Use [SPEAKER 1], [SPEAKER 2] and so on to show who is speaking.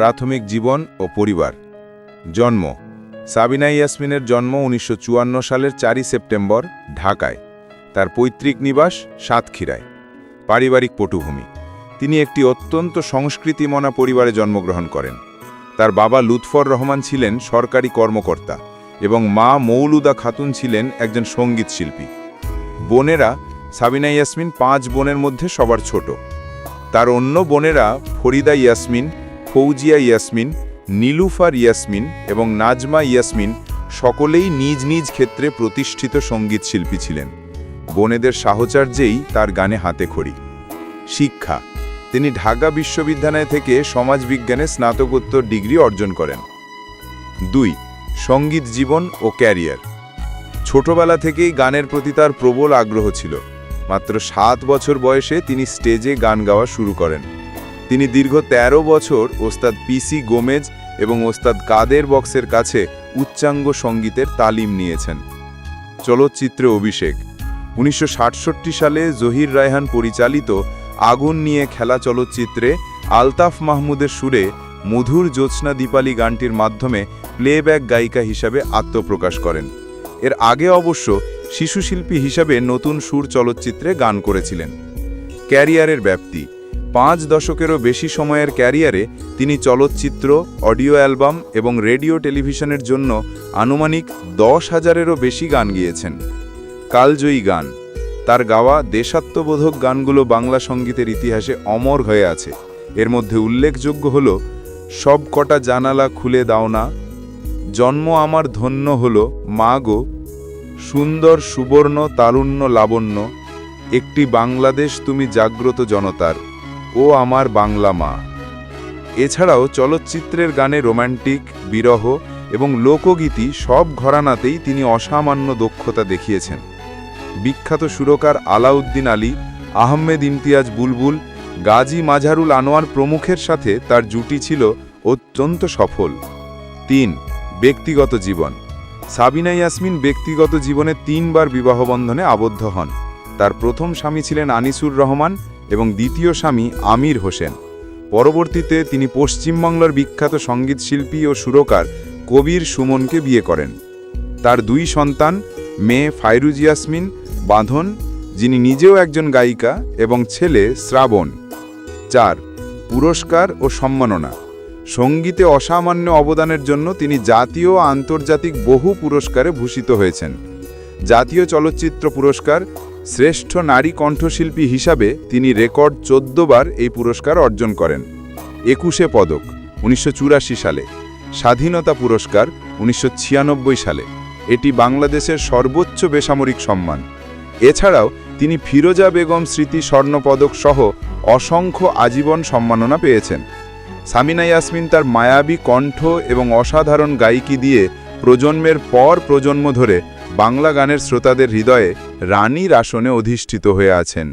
[SPEAKER 1] প্রাথমিক জীবন ও পরিবার। জন্ম সাবিনা ইয়াসমিনের জন্ম উনিশশো চুয়ান্ন সালের চারই সেপ্টেম্বর, ঢাকায়। তার পৈতৃক নিবাস সাতক্ষীরায়। পারিবারিক পটুভূমি। তিনি একটি অত্যন্ত সংস্কৃতিমনা পরিবারে জন্মগ্রহণ করেন। তার বাবা লুৎফর রহমান ছিলেন সরকারি কর্মকর্তা এবং মা মৌলুদা খাতুন ছিলেন একজন সংগীত শিল্পী। বোনেরা, সাবিনা ইয়াসমিন পাঁচ বোনের মধ্যে সবার ছোট। তার অন্য বোনেরা ফরিদা ইয়াসমিন ফৌজিয়া ইয়াসমিন, নীলুফার ইয়াসমিন এবং নাজমা ইয়াসমিন সকলেই নিজ নিজ ক্ষেত্রে প্রতিষ্ঠিত সংগীত শিল্পী ছিলেন। বোনেদের সাহচর্যেই তার গানে হাতে খড়ি। শিক্ষা। তিনি ঢাকা বিশ্ববিদ্যালয় থেকে সমাজবিজ্ঞানে স্নাতকোত্তর ডিগ্রি অর্জন করেন। দুই, সংগীত জীবন ও ক্যারিয়ার। ছোটবেলা থেকেই গানের প্রতি তার প্রবল আগ্রহ ছিল। মাত্র সাত বছর বয়সে তিনি স্টেজে গান গাওয়া শুরু করেন। তিনি দীর্ঘ ১৩ বছর ওস্তাদ পিসি গোমেজ এবং ওস্তাদ কাদের বক্সের কাছে উচ্চাঙ্গ সঙ্গীতের তালিম নিয়েছেন। চলচ্চিত্রে অভিষেক। উনিশশো সাতষট্টি সালে জহির রায়হান পরিচালিত আগুন নিয়ে খেলা চলচ্চিত্রে আলতাফ মাহমুদের সুরে মধুর জ্যোৎস্না দীপালি গানটির মাধ্যমে প্লেব্যাক গায়িকা হিসাবে আত্মপ্রকাশ করেন। এর আগে অবশ্য শিশুশিল্পী হিসাবে নতুন সুর চলচ্চিত্রে গান করেছিলেন। ক্যারিয়ারের ব্যাপ্তি। পাঁচ দশকেরও বেশি সময়ের ক্যারিয়ারে তিনি চলচ্চিত্র, অডিও অ্যালবাম এবং রেডিও টেলিভিশনের জন্য আনুমানিক দশ হাজারেরও বেশি গান গিয়েছেন। কালজয়ী গান। তার গাওয়া দেশাত্মবোধক গানগুলো বাংলা সঙ্গীতের ইতিহাসে অমর হয়ে আছে। এর মধ্যে উল্লেখযোগ্য হল, সব কটা জানালা খুলে দাও না, জন্ম আমার ধন্য হল, মা গো, সুন্দর সুবর্ণ তারুণ্য লাবণ্য, একটি বাংলাদেশ তুমি জাগ্রত জনতার। ও আমার বাংলা মা। এছাড়াও চলচ্চিত্রের গানে রোমান্টিক বিরহ এবং লোকগীতি সব ঘরানাতেই তিনি অসামান্য দক্ষতা দেখিয়েছেন। বিখ্যাত সুরকার আলাউদ্দিন আলী, আহমেদ ইমতিয়াজ বুলবুল, গাজী মাঝারুল আনোয়ার প্রমুখের সাথে তার জুটি ছিল অত্যন্ত সফল। তিন, ব্যক্তিগত জীবন। সাবিনা ইয়াসমিন ব্যক্তিগত জীবনে তিনবার বিবাহবন্ধনে আবদ্ধ হন। তার প্রথম স্বামী ছিলেন আনিসুর রহমান এবং দ্বিতীয় স্বামী আমির হোসেন। পরবর্তীতে তিনি পশ্চিমবাংলার বিখ্যাত সঙ্গীতশিল্পী ও সুরকার কবির সুমনকে বিয়ে করেন। তার দুই সন্তান, মেয়ে ফাইরুজ ইয়াসমিন, বাঁধন, যিনি নিজেও একজন গায়িকা, এবং ছেলে শ্রাবণ। চার, পুরস্কার ও সম্মাননা। সঙ্গীতে অসামান্য অবদানের জন্য তিনি জাতীয় আন্তর্জাতিক বহু পুরস্কারে ভূষিত হয়েছেন। জাতীয় চলচ্চিত্র পুরস্কার শ্রেষ্ঠ নারী কণ্ঠশিল্পী হিসাবে তিনি রেকর্ড চোদ্দ বার এই পুরস্কার অর্জন করেন। একুশে পদক, উনিশশো চুরাশি সালে। স্বাধীনতা পুরস্কার, উনিশশো ছিয়ানব্বই সালে। এটি বাংলাদেশের সর্বোচ্চ বেসামরিক সম্মান। এছাড়াও তিনি ফিরোজা বেগম স্মৃতি স্বর্ণপদক সহ অসংখ্য আজীবন সম্মাননা পেয়েছেন। সামিনা ইয়াসমিন তার মায়াবী কণ্ঠ এবং অসাধারণ গায়িকি দিয়ে প্রজন্মের পর প্রজন্ম ধরে বাংলা গানের শ্রোতাদের হৃদয়ে রানীর আসনে অধিষ্ঠিত হয়ে আছেন।